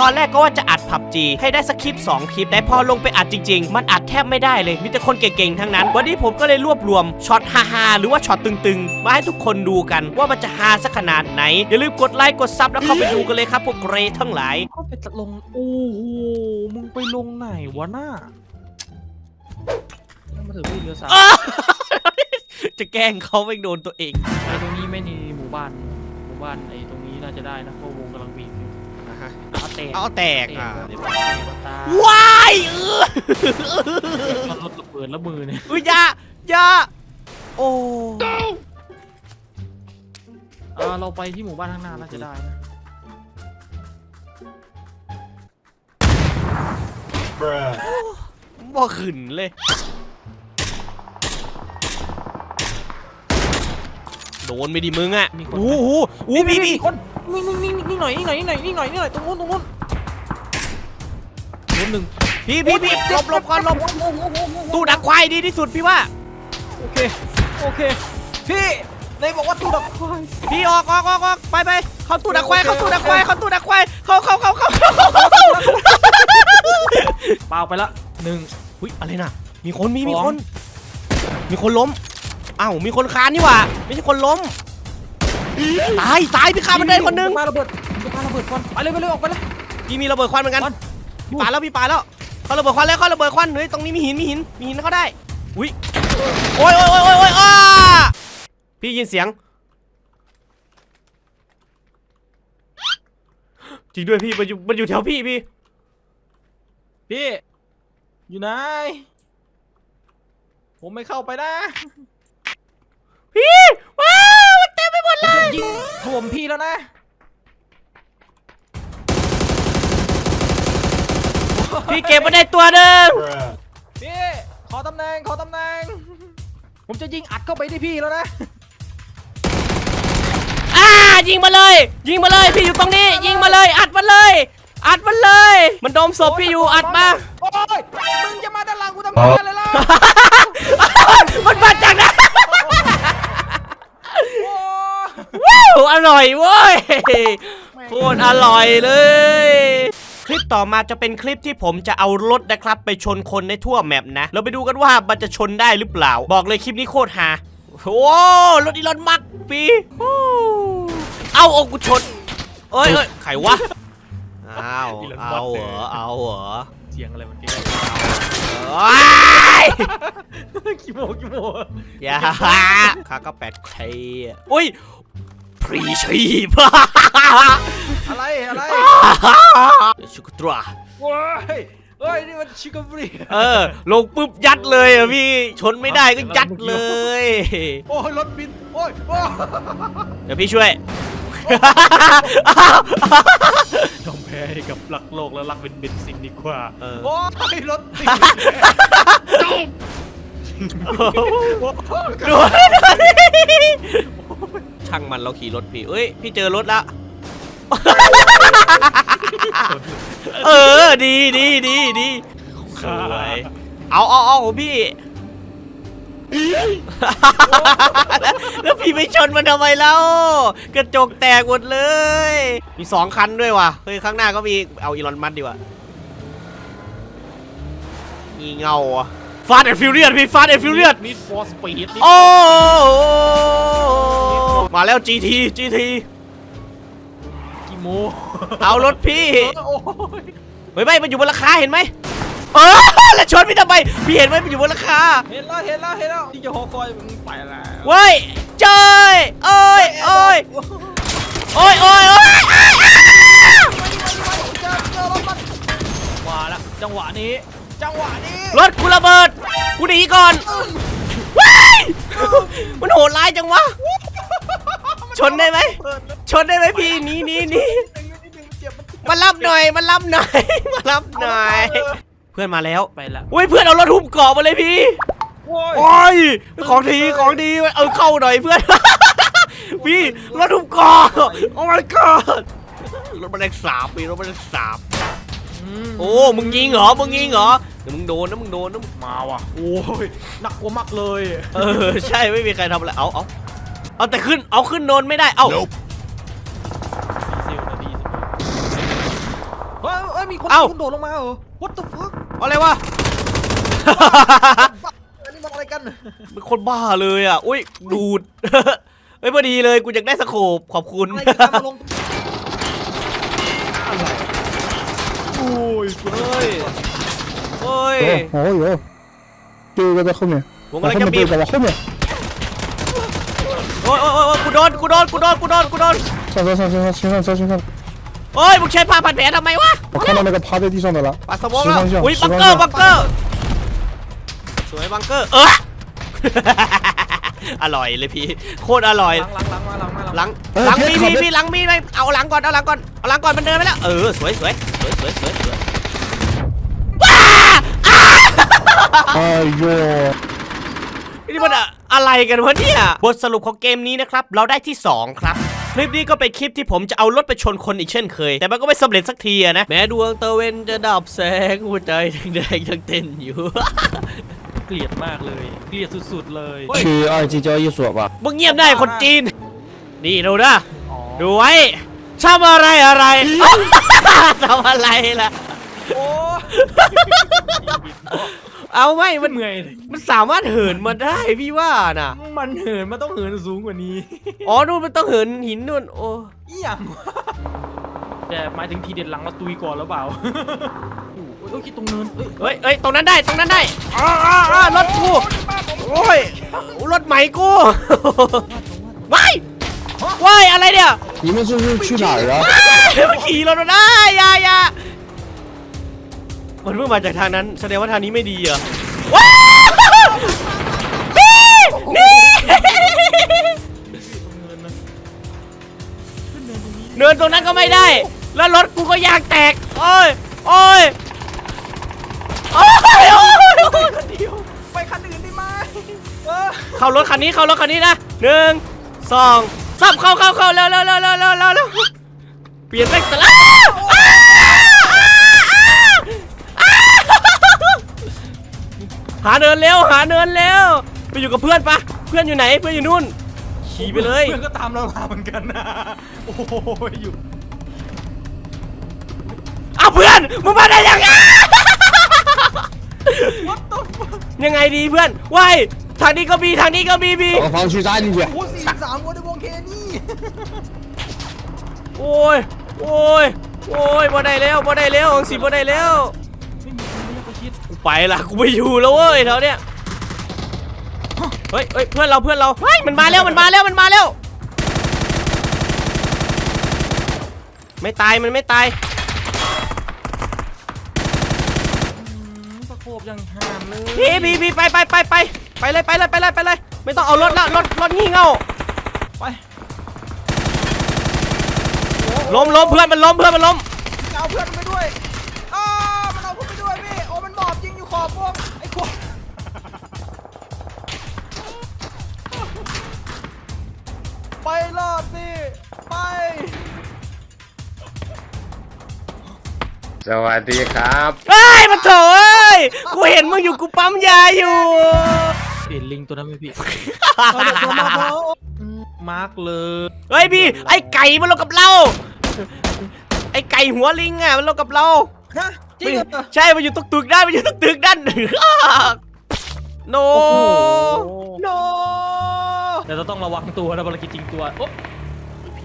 ตอนแรกก็ว่าจะอัดผับจีให้ได้สักคลิป 2 คลิป แต่พอลงไปอัดจริง ๆ มันอัดแทบไม่ได้เลย มีแต่คนเก่งๆ ทั้งนั้น วันนี้ผมก็เลยรวบรวมช็อตฮาๆหรือว่าช็อตตึงๆ มาให้ทุกคนดูกันว่ามันจะฮาสักขนาดไหน อย่าลืมกดไลค์กดซับแล้วเข้าไปดูกันเลยครับพวกเกรย์ทั้งหลาย ก็ไปลง โอ้โห มึงไปลงไหนวะน่ายังมาถึงที่เรือสามอ้าวจะแกล้งเขาไม่โดนตัวเองไอ้ตรงนี้ไม่มีหมู่บ้าน หมู่บ้านไอ้ตรงนี้น่าจะได้นะเพราะวงกำลังบีบอยู่เอาเตะ เอาแตกอะเตะตาว้ายเออรถระเบิดแล้วมือเนี่ยอุ้ยอยาอยาโอ้เออเราไปที่หมู่บ้านข้างหน้าน่าจะได้นะ Bruh. บ่ขึ้นเลย โดนไปดิมึงอะโอ้โหโอ้โหพี่พี่คนนิ่งนิ่งนิ่งนิ่งหน่อยนิ่งหน่อยนิ่งหน่อยนิ่งหน่อยนิ่งหน่อยตรงนู้นตรงนู้นนู้น หนึ่งพี่พี่พี่หลบหลบก่อนหลบตู้ดักควายดีที่สุดพี่ว่าโอเคโอเคพี่นายบอกว่าตู้ดักควายพี่ออกออกออกออกไปไปเข้าตู้ดักควายเข้าตู้ดักควายเข้าตู้ดักควายเข้าเข้าเข้าเข้าเปล่าไปละหนึ่งอุ้ยอะไรน่ะมีคนมีมีสองคน มีคนล้มอ้าวมีคนคานนี่หว่าไม่ใช่คนล้มตายตายพี่ฆ่ามันได้คนหนึงปาระเบิดปาระเบิดก่อนไปเลยไปเลยออกไปเลยพี่มีระเบิดควันเหมือนกันควัน พี่ปาแล้วพี่ปาแล้วเขาระเบิดควันแล้วเขาระเบิดควันเฮ้ยตรงนี้มีหินมีหินมีหินเขาได้อุ้ยโอ้ยโอ้ยโอ้ยโอ้ยโอ้ยอ้าพี่ยินเสียงจริงด้วยพี่มันอยู่มันอยู่แถวพี่พี่พี่ อยู่ไหน ผมไม่เข้าไปนะ พี่ว้าวมันเต็มไปหมดผมเลยจะยิงถ่วมพี่แล้วนะ พี่เก็บมาได้ตัวหนึ่ง Bruh. พี่ ขอตำแหน่ง ขอตำแหน่ง ผมจะยิงอัดเข้าไปที่พี่แล้วนะ อ่ายิงมาเลย ยิงมาเลยพี่อยู่ตรงนี้ ยิงมาเลยอัดมันเลย อัดมันเลย มันโดมศพพี่อยู่อัดมา โอ้ย มึงจะมาด้านหลังกูทำไมอะไรล่ะ มันมาจากไหนโอ้ยว้าวอร่อยเว้ยโคตรอร่อยเลยค ลิปต่อมาจะเป็นคลิปที่ผมจะเอารถนะครับ ไปชนคนในทั่วแมปนะ เราไปดูกันว่ามันจะชนได้หรือเปล่า บอกเลยคลิปนี้โคตรฮาโอ้รถอีลอนมักปีโอ้เอาเอากูชนเอ้ยเอ้ยใครวะอ้าวเอาเหรอเอาเหรอเสียงอะไรเมื่อกี้ว้ายกี่โมงกี่โมงอย่าข้าก็แปดเคอุ้ยพรีชีพ อะไรอะไรชุกตราโอ้ยเฮ้ยนี่มันชิคกี้พายเออ ลงปุ๊บยัดเลยอะพี่ ชนไม่ได้ก็ยัดเลย โอ้ยรถบินโอ้ยโอ้ยเดี๋ยวพี่ช่วย ยอมแพ้ให้กับรักโลกและรักเป็นเบนซินดีกว่าเออ โอ้ยรถติดดูช่างมันเราขี่รถพี่ เอ้ย พี่เจอรถแล้ว เออ ดีดีดีดีสวยเอาเอาเอาของพี่แล้วพี่ไม่ชนมันทำไมเล่ากระจกแตกหมดเลย มีสองคันด้วยว่ะ เฮ้ย ข้างหน้าก็มี เอาอีลอนมัสดีกว่างีเงาอะฟาดแอนฟิวเรียดพี่ฟาดแอนฟิวเรียดนิดฟอร์สปีดโอ้ มาแล้ว GT GT กี่ โมเอารถพี่ โอ้ยเฮ้ยไม่มันอยู่บนราคาเห็นไหมเออแล้วชนพี่ทำไมพี่เห็นไหมมันอยู่บนราคาเห็นแล้วเห็นแล้วเห็นแล้วที่จะหอคอยมึงไปแล้วเว้ยเจยเอ้ยเอ้ยโอ้ยโอ้ยโอ้ยอ้าวอ้าวเจอเจอรถมันมาแล้วจังหวะนี้ จังหวะนี้รถกูระเบิดกูหนีก่อนว้ายมันโหดร้ายจังวะชนได้ไหมเปิดแล้ว ชนได้ไหมพี่หนีหนีหนีดึงนิดนึงเจ็บมันมารับหน่อยมารับหน่อยมารับหน่อย เพื่อนมาแล้วไปละอุ้ยเพื่อนเอารถหุ้มเกาะมาเลยพี่โอ้ย โอ้ยของดีของดีเออเข้าหน่อยเพื่อน พี่รถหุ้มเกาะโอ้ my god รถมันแรงสาบพี่รถมันแรงสาบมโอ้มึงยิงเหรอมึงยิงเหรอเดี๋ยวมึงโดนนะมึงโดนนะมาว่ะโอ้ยหนักกว่ามักเลย เออใช่ไม่มีใครทำอะไรเอาเอาเอาแต่ขึ้นเอาขึ้นโดนไม่ได้เอา คเอ้า คนโดดลงมาเหรอ what the fuck เอาอะไรวะ บ้าอันนี้มันอะไรกันมันคนบ้าเลยอะ อุ้ย ดูด เฮ้ยพอดีเลย กูอยากได้สโคบขอบคุณโอ้ะไรกันมาลงอะไรโอ้ยเฮ้ยเฮ้ย 어, 어, 예. 이거 다 컴 해. 뭔가 이렇게미-เนี่ย.โอ้ยโอ้ยโอ้ยกูโดน กูโดน กูโดน กูโดน กูโดนช่, 자, 자, 자, 자, 자, 자. เฮ้ย มึงใช้ผ้าพันแผลทำไมวะ 我看到那个趴在地上的了， ปัสสาวะ 十 แล้ว 方向 อุ้ย 十 บัง 方 เกอร์ 向 บังเกอร์ สวยบังเกอร์ เออ อร่อยเลยพี่ โคตรอร่อย หลังหลังหลังมาหลังมา หลัง หลังมีมีมีหลังมีไหมเอาหลังก่อน เอาหลังก่อน เอาหลังก่อน มันเดินไปแล้ว เออ สวยสวยสวยสวยสวยสวย 哎呦， นี่มันอะอะไรกันวะเนี่ย บทสรุปของเกมนี้นะครับ เราได้ที่ 2 ครับ คลิปนี้ก็เป็นคลิปที่ผมจะเอารถไปชนคนอีกเช่นเคย แต่มันก็ไม่สำเร็จสักทีนะ แม้ดวงตะเวนจะดับแสงหัวใจแดงยังเต้นอยู่ เกลียดมากเลย เกลียดสุดๆเลยชื่อไอจีจอยี่สวบอะมึงเงียบได้คนจีน นี่ดูนะดูไว้ทำอะไรอะไรทำอะไรล่ะ เอาไม่ มั มัน น เหนื่อยเลย มันสามารถเหินมาได้พี่ว่าน่ะ มันเหินมันต้องเหินสูงกว่านี้ อ๋อนู่นมันต้องเหินหินนู่น โอ้ อีหยังวะ แต่หมายถึงทีเด็ดหลังเราตุยก่อนแล้วเปล่าอยู่โอ้ยต้องคิดตรงเนินเอ้ย เฮ้ยเฮ้ยตรงนั้นได้ ตรงนั้นได้อ้าอ้าอ้ารถกู โอ้ย รถใหม่กู ว้ายว้ายอะไรเนี่ย 你们这是去哪儿啊？ มันขี่รถมาได้อยาอยา มันเพิ่งมาจากทางนั้น แสดงว่าทางนี้ไม่ดีเหรอว้าวนี่นี่เนินตรงนั้นก็ไม่ได้ แล้วรถกูก็ยางแตก โอ้ย โอ้ย โอ้ยโอ้ยโอ้ยเดียวไปคันอื่นได้ไหมเออเข้ารถคันนี้เข้ารถคันนี้นะหนึ่งสองสามเข้าเข้าเข้าเร็วเร็วเร็วเร็วเร็วเร็วเร็วเปลี่ยนแม่งแต่ละอ้าวอ้าวอ้าวอ้าว หาเนินเร็วหาเนินเร็วไปอยู่กับเพื่อนปะเพื่อนอยู่ไหนเพื่อนอยู่นู่นขี่ไปเลยเพื่อนก็ตามเรามาเหมือนกันนะโอ้ยอยู่อ้าเพื่อนมึงมาได้ยังไงยังไงดีเพื่อนว้ายทางนี้ก็มีทางนี้ก็มีมีฟังชื่อจ้าดีกว่าโอ้สี่สามวันในวงเคนี่โอ้ยโอ้ยโอ้ยบ่ได้แล้วบ่ได้แล้วองศีบ่ได้แล้ว ไปชิดกูไปละกูไม่อยู่แล้วเว้ยแถวเนี้ยเฮ้ยเฮ้ยเพื่อนเราเพื่อนเราเฮ้ยมันมาแล้วมันมาแล้วมันมาแล้ว ไม่ตายมันไม่ตายอืมสะโคบยังห่ามเลยพี่พี่พี่ไปไปไปไปไปเลยไปเลยไปเลยไปเลย ไม่ต้องเอารถละรถรถงี่เง่าไปล้มล้มเพื่อนมันล้มเพื่อนมันล้มเอาเพื่อนมันไป อบยิงอยู่ขอบพวกไอ้ขวดไปรอดสิไป สวัสดีครับเฮ้ยมาโถเอ้ยกูเห็นมึงอยู่กูปั๊มยาอยู่ เห็นลิงตัวนั้นไหมพี่ เอาเด็กตัวมาเขาอืมมาร์กเลยเฮ้ยพี่ไอ้ไก่มันลงกับเรา ไอ้ไก่หัวลิงอะมันลงกับเราฮะ จริงเหรอ ใช่ มันอยู่ตุกตึกด้านมันอยู่ตุกตึกด้านโน โอ้โหโนแต่เราต้องระวังตัวนะภารกิจจริงตัวโอ๊ะ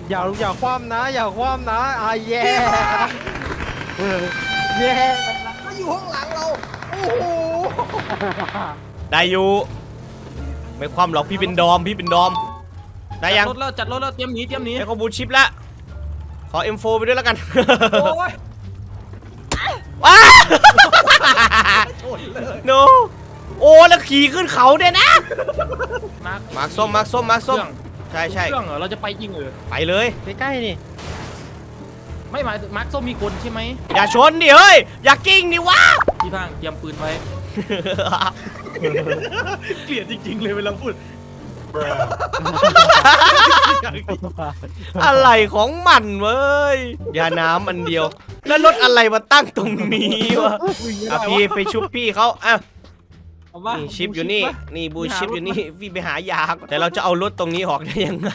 อย่าอย่าคว่ำนะ อย่าคว่ำนะอะแย่เออแย่แล้วอยู่ข้างหลังเรา โอ้โหได้อยู่ไม่ความหรอกพี่เป็นดอม พี่เป็นดอม ได้ยังจัดรถแล้วจัดรถแล้วเตรียมหนีเตรียมหนีได้ข้อมูลชิปแล้วขอ M4 ไปด้วยแล้วกัน โอ้ย ว้า โนโอ้แล้วขี่ขึ้นเขาเนี่ยนะมาร์กมาร์คส้มมาร์คส้มมาร์คส้มเครื่องใช่ใช่เครื่องเหรอเราจะไปยิงเออไปเลยใกล้ๆนี่ไม่หมายถึงมาร์กส้มมีคนใช่ไหมอย่าชนดิเฮ้ยอย่ากิ้งดิวะ พี่พังเตรียมปืนไว้เกลียดจริงๆเลยเวลาพูด อะไรของมันเว้ยยาน้ำอันเดียว แล้วรถอะไรมาตั้งตรงนี้วะอะพี่ไปชุบพี่เขาอะเอาว่านี่ชิปอยู่นี่ปะนี่บูชิปอยู่นี่พี่ไปหายาก่อนแต่เราจะเอารถตรงนี้ออกได้ยังไง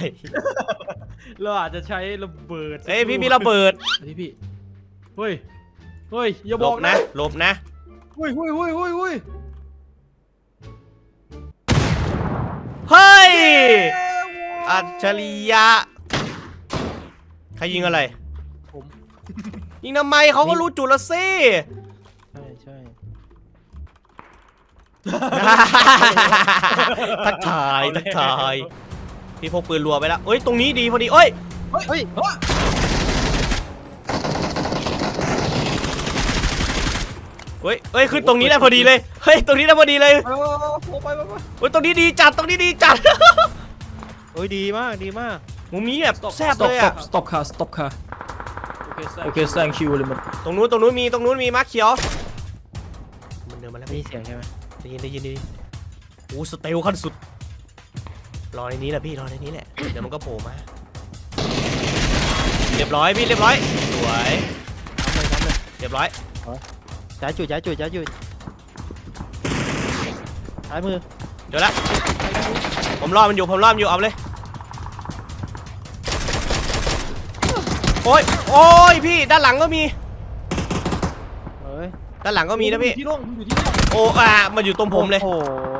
เราอาจจะใช้ระเบิดเอ้ยพี่มีระเบิดพี่พี่ เฮ้ย เฮ้ยอย่าหลบอกบนะนะหลบนะหุ้ยหุ้ยหุ้ยหุ้ยหุ้ยเฮ้ย อัจฉริยะ ใครยิงอะไร ผม ยิงทำไมเขาก็รู้จุดละสิ ใช่ใช่ทักทายทักทาย พี่พกปืนรัวไปแล้วเอ้ย ตรงนี้ดีพอดีเอ้ย เฮ้ยเฮ้ย เฮ้ยเฮ้ยขึ้นตรงนี้ได้พอดีเลย เฮ้ยตรงนี้ได้พอดีเลยเออโอ้ไปไปไปเฮ้ยตรงนี้ดีจัดตรงนี้ดีจัด เฮ้ยดีมากดีมาก มุมนี้แบบแซ่บ stop เลย stop อะ stop ค่ะ stop ค่ะโอเค thank you เลยมันตรงนู้นตรงนู้นมีตรงนู้นมีมาร์คเขียว มันเดินมาแล้วมีเสียงใช่ไหมได้ยินได้ยินได้ยินโอ้สเตลขั้นสุด รอในนี้แหละพี่รอในนี้แหละ เดี๋ยวมันก็โผล่มา เรียบร้อยพี่เรียบร้อย สวยทำเลยทำเลยเรียบร้อย ย้ายจุดย้ายจุดย้ายจุดซ้ายมือเดี๋ยวละ ผมรอมันอยู่ ผมรอมันอยู่ เอาไปเลย โอ้ย โอ้ยพี่ ด้านหลังก็มี เฮ้ยด้านหลังก็มีนะพี่อยู่ที่ร่วงอยู่ที่ร่วงโอ้อ่ามันอยู่ตรงผมเลย โอ้โห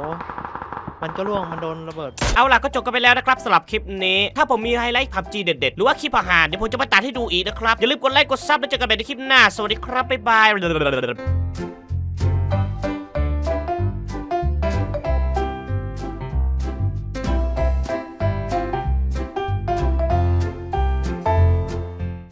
มันก็ล่วงมันโดนระเบิด เอาล่ะก็จบกันไปแล้วนะครับสำหรับคลิปนี้ ถ้าผมมีไฮไลท์พับจีเด็ดๆ หรือว่าคลิปอาหารเดี๋ยวผมจะมาตัดให้ดูอีกนะครับ อย่าลืมกดไลค์กดซับแล้วเจอกันใหม่ในคลิปหน้า สวัสดีครับบ๊ายบาย